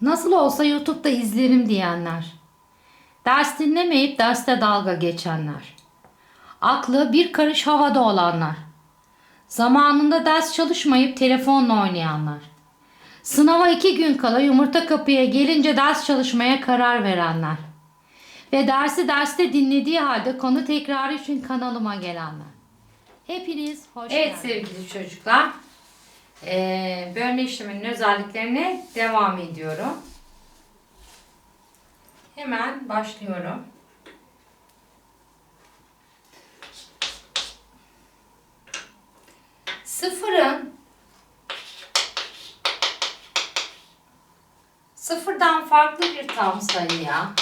Nasıl olsa YouTube'da izlerim diyenler. Ders dinlemeyip derste dalga geçenler. Aklı bir karış havada olanlar. Zamanında ders çalışmayıp telefonla oynayanlar. Sınava iki gün kala yumurta kapıya gelince ders çalışmaya karar verenler. Ve dersi derste dinlediği halde konu tekrarı için kanalıma gelenler. Hepiniz hoş Evet sevgili çocuklar. Ee, bölme işleminin özelliklerine devam ediyorum. Hemen başlıyorum. Sıfırın sıfırdan farklı bir tam sayıya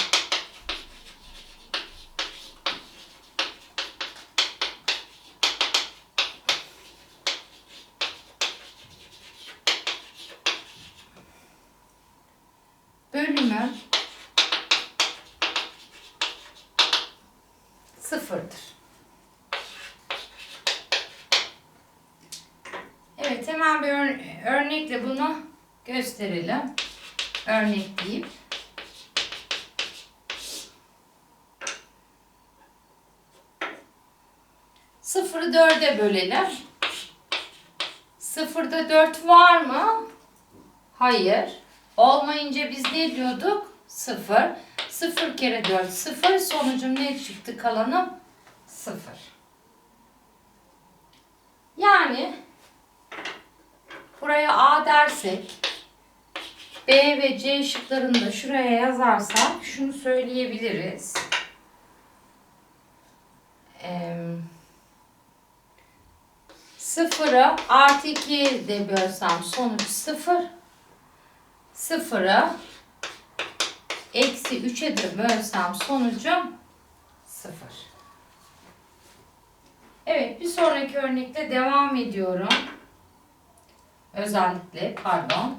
bölümü sıfırdır. Evet hemen bir ör- örnekle bunu gösterelim. Örnekleyeyim. Sıfırı dörde bölelim. Sıfırda dört var mı? Hayır. Olmayınca biz ne diyorduk? Sıfır. Sıfır kere dört sıfır. Sonucum ne çıktı kalanım? Sıfır. Yani buraya A dersek B ve C şıklarını da şuraya yazarsak şunu söyleyebiliriz. Eee sıfırı artı 2'ye de bölsem sonuç sıfır. Sıfırı eksi 3'e de bölsem sonucum sıfır. Evet bir sonraki örnekte devam ediyorum. Özellikle pardon.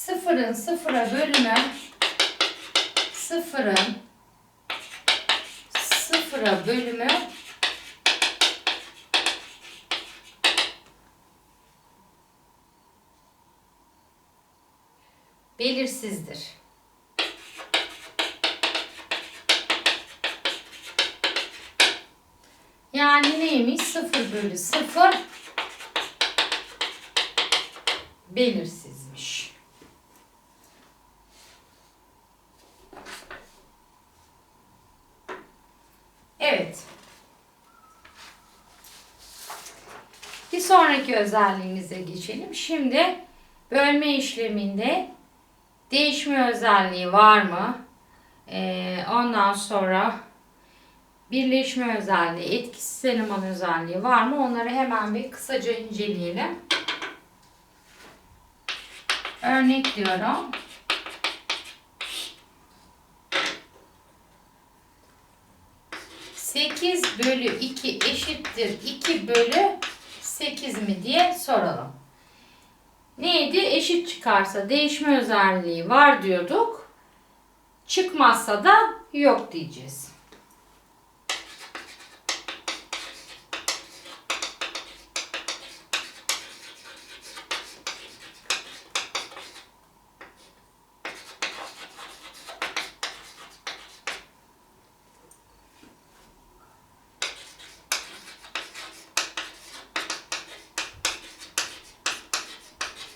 Sıfırın sıfıra bölümü sıfırın sıfıra bölümü belirsizdir. Yani neymiş? 0 bölü 0 belirsizmiş. Evet. Bir sonraki özelliğimize geçelim. Şimdi bölme işleminde değişme özelliği var mı? Ee, ondan sonra birleşme özelliği, etkisiz eleman özelliği var mı? Onları hemen bir kısaca inceleyelim. Örnek diyorum. Sekiz bölü 2 eşittir 2 bölü 8 mi diye soralım. Neydi? Eşit çıkarsa değişme özelliği var diyorduk. Çıkmazsa da yok diyeceğiz.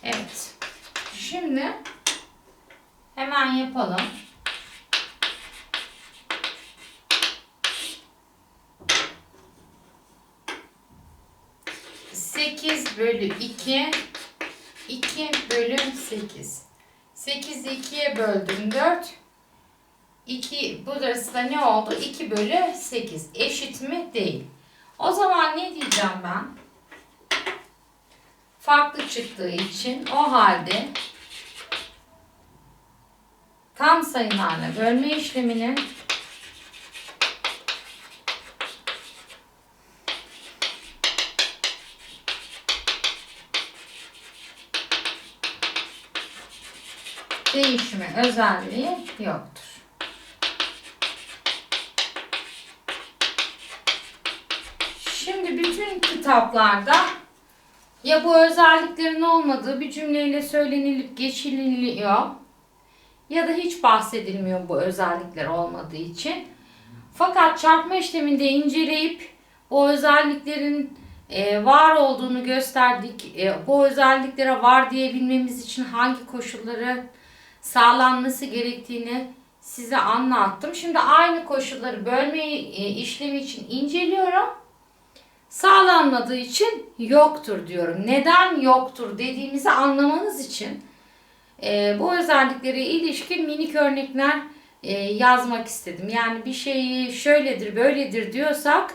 Evet. Şimdi hemen yapalım. Sekiz bölü iki, iki bölü sekiz. Sekizi ikiye böldüm dört. İki, burası da ne oldu? 2 bölü 8. Eşit mi? Değil. O zaman ne diyeceğim ben? farklı çıktığı için o halde tam sayılarla bölme işleminin değişimi özelliği yoktur. Şimdi bütün kitaplarda ya bu özelliklerin olmadığı bir cümleyle söylenilip geçililiyor ya da hiç bahsedilmiyor bu özellikler olmadığı için. Fakat çarpma işleminde inceleyip o özelliklerin e, var olduğunu gösterdik. E, bu özelliklere var diyebilmemiz için hangi koşulları sağlanması gerektiğini size anlattım. Şimdi aynı koşulları bölme e, işlemi için inceliyorum. Sağlanmadığı için yoktur diyorum. Neden yoktur dediğimizi anlamanız için e, bu özelliklere ilişkin minik örnekler e, yazmak istedim. Yani bir şeyi şöyledir böyledir diyorsak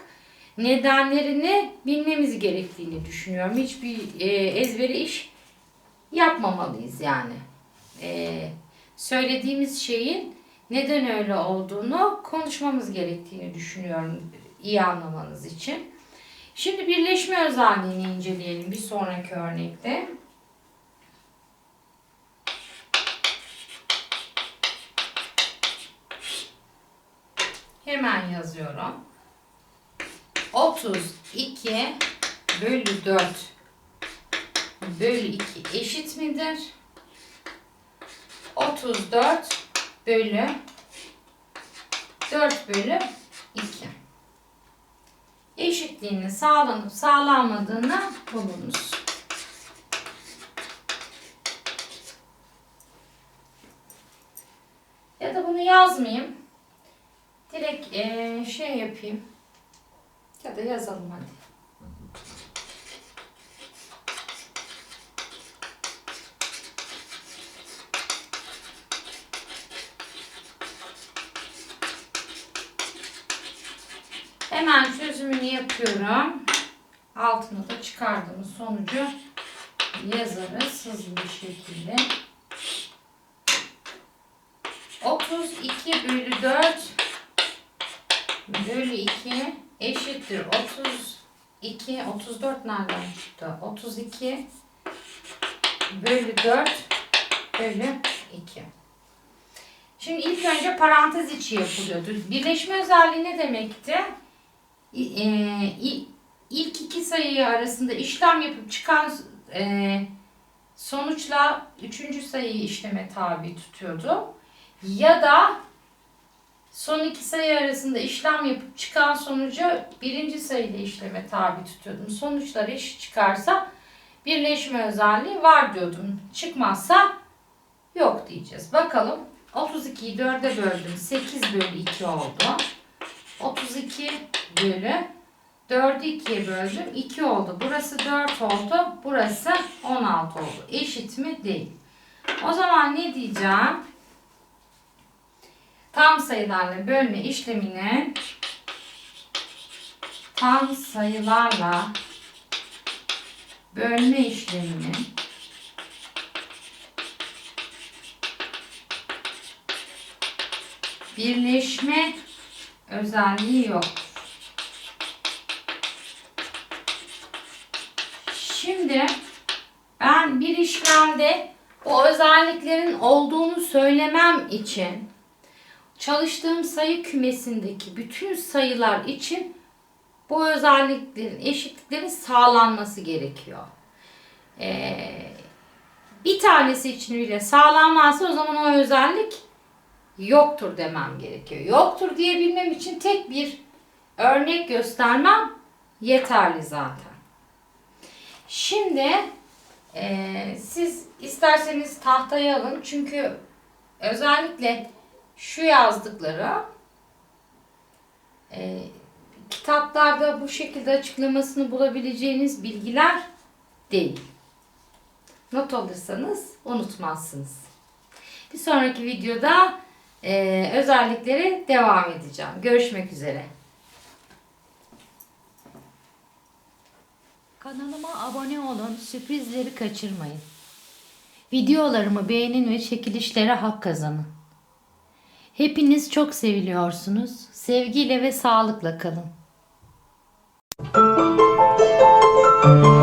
nedenlerini bilmemiz gerektiğini düşünüyorum. Hiçbir e, ezbere iş yapmamalıyız yani. E, söylediğimiz şeyin neden öyle olduğunu konuşmamız gerektiğini düşünüyorum iyi anlamanız için. Şimdi birleşme özelliğini inceleyelim bir sonraki örnekte. Hemen yazıyorum. 32 bölü 4 bölü 2 eşit midir? 34 bölü 4 bölü 2 eşitliğinin sağlanıp sağlanmadığını bulunuz. Ya da bunu yazmayayım. Eee, şey yapayım. Ya da yazalım hadi. Hemen çözümünü yapıyorum. Altına da çıkardığımız sonucu yazarız hızlı bir şekilde. 32 bölü 4 bölü 2 eşittir 32 34 nereden çıktı? 32 bölü 4 bölü 2. Şimdi ilk önce parantez içi yapılıyordu. Birleşme özelliği ne demekti? E, i- ilk iki sayı arasında işlem yapıp çıkan e, sonuçla üçüncü sayıyı işleme tabi tutuyordu. Ya da son iki sayı arasında işlem yapıp çıkan sonucu birinci sayıyla işleme tabi tutuyordum. Sonuçlar eşit çıkarsa birleşme özelliği var diyordum. Çıkmazsa yok diyeceğiz. Bakalım 32'yi 4'e böldüm. 8 bölü 2 oldu. 32 bölü 4'ü 2'ye böldüm. 2 oldu. Burası 4 oldu. Burası 16 oldu. Eşit mi? Değil. O zaman ne diyeceğim? Tam sayılarla bölme işleminin tam sayılarla bölme işleminin birleşme özelliği yok. Şimdi ben bir işlemde o özelliklerin olduğunu söylemem için çalıştığım sayı kümesindeki bütün sayılar için bu özelliklerin, eşitliklerin sağlanması gerekiyor. Ee, bir tanesi için bile sağlanmazsa o zaman o özellik yoktur demem gerekiyor. Yoktur diyebilmem için tek bir örnek göstermem yeterli zaten. Şimdi eee, siz isterseniz tahtaya alın çünkü özellikle şu yazdıkları eee, kitaplarda bu şekilde açıklamasını bulabileceğiniz bilgiler değil. Not alırsanız unutmazsınız. Bir sonraki videoda eee özellikleri devam edeceğim. Görüşmek üzere. Kanalıma abone olun, sürprizleri kaçırmayın. Videolarımı beğenin ve çekilişlere hak kazanın. Hepiniz çok seviliyorsunuz. Sevgiyle ve sağlıkla kalın. Müzik